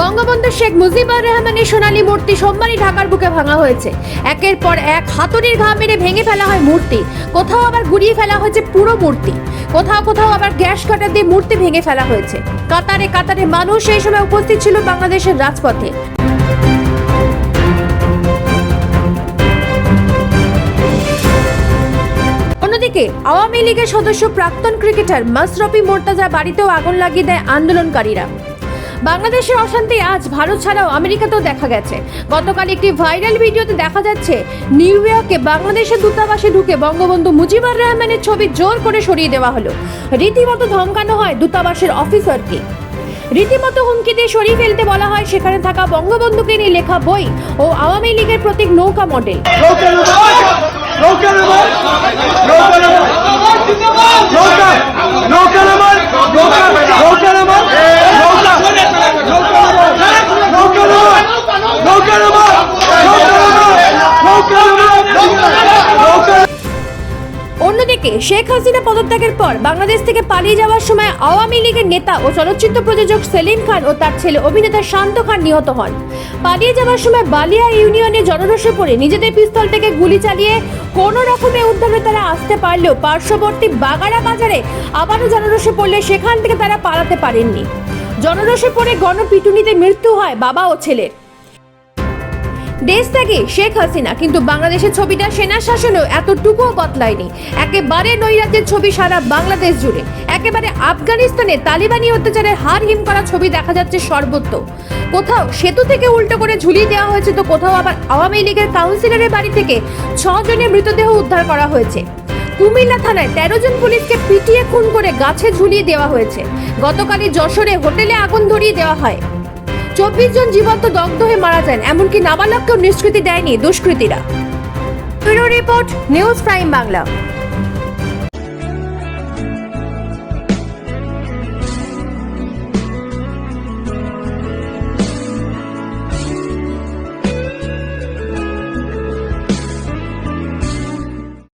বঙ্গবন্ধু শেখ মুজিবুর রহমানের সোনালী মূর্তি সোমবারই ঢাকার বুকে ভাঙা হয়েছে। একের পর এক হাতুড়ির ঘা মেরে ভেঙে ফেলা হয় মূর্তি। কোথাও আবার গুড়িয়ে ফেলা হয়েছে পুরো মূর্তি। কোথাও কোথাও আবার গ্যাস কাটার দিয়ে মূর্তি ভেঙে ফেলা হয়েছে। কাতারে কাতারে মানুষ সেই সময় উপস্থিত ছিল বাংলাদেশের রাজপথে। অন্যদিকে, আওয়ামী লীগের সদস্য প্রাক্তন ক্রিকেটার মাসরফি মোর্তাজা বাড়িতেও আগুন লাগিয়ে দেয় আন্দোলনকারীরা। বাংলাদেশের অশান্তি আজ ভারত ছাড়াও আমেরিকাতেও দেখা গেছে। গতকাল একটি ভাইরাল ভিডিওতে দেখা যাচ্ছে, নিউ ইয়র্কে বাংলাদেশের দূতাবাসে ঢুকে বঙ্গবন্ধু মুজিবুর রহমানের ছবি জোর করে সরিয়ে দেওয়া হলো। রীতিমতো ধমকানো হয় দূতাবাসের অফিসারকে। রীতিমতো হুমকি দিয়ে সরিয়ে ফেলতে বলা হয় সেখানে থাকা বঙ্গবন্ধুকে নিয়ে লেখা বই ও আওয়ামী লীগের প্রতীক নৌকা মডেল। শেখ হাসিনা পদত্যাগের পর বাংলাদেশ থেকে পালিয়ে যাওয়ার সময় আওয়ামী লীগের নেতা ও চলচ্চিত্র প্রযোজক সেলিম খান ও তার ছেলে অভিনেতা শান্ত খান নিহত হন। পালিয়ে যাওয়ার সময় বালিয়া ইউনিয়নে জনরসে পড়ে নিজেদের পিস্তল থেকে গুলি চালিয়ে কোনো রকমে উদ্ধারে তারা আসতে পারলেও পার্শ্ববর্তী বাগাড়া বাজারে আবারও জনরসে পড়লে সেখান থেকে তারা পালাতে পারেননি। জনরসে পড়ে গণপিটুনিতে মৃত্যু হয় বাবা ও ছেলের। দেশ ত্যাগে শেখ হাসিনা, কিন্তু বাংলাদেশের ছবিটা সেনা শাসনেও এতটুকুও বদলায়নি। একেবারে নৈরাজ্যের ছবি সারা বাংলাদেশ জুড়ে। একেবারে আফগানিস্তানে তালিবানি অত্যাচারের হার হিম করা ছবি দেখা যাচ্ছে সর্বত্র। কোথাও সেতু থেকে উল্টো করে ঝুলিয়ে দেওয়া হয়েছে তো কোথাও আবার আওয়ামী লীগের কাউন্সিলরের বাড়ি থেকে ছজনের মৃতদেহ উদ্ধার করা হয়েছে। কুমিল্লা থানায় তেরো জন পুলিশকে পিটিয়ে খুন করে গাছে ঝুলিয়ে দেওয়া হয়েছে। গতকালই যশোরে হোটেলে আগুন ধরিয়ে দেওয়া হয়। চব্বিশ জন জীবন্ত দগ্ধ হয়ে মারা যান, এমনকি নাবালককেও নিষ্কৃতি দেয়নি দুষ্কৃতীরা। Report, news prime Bangla.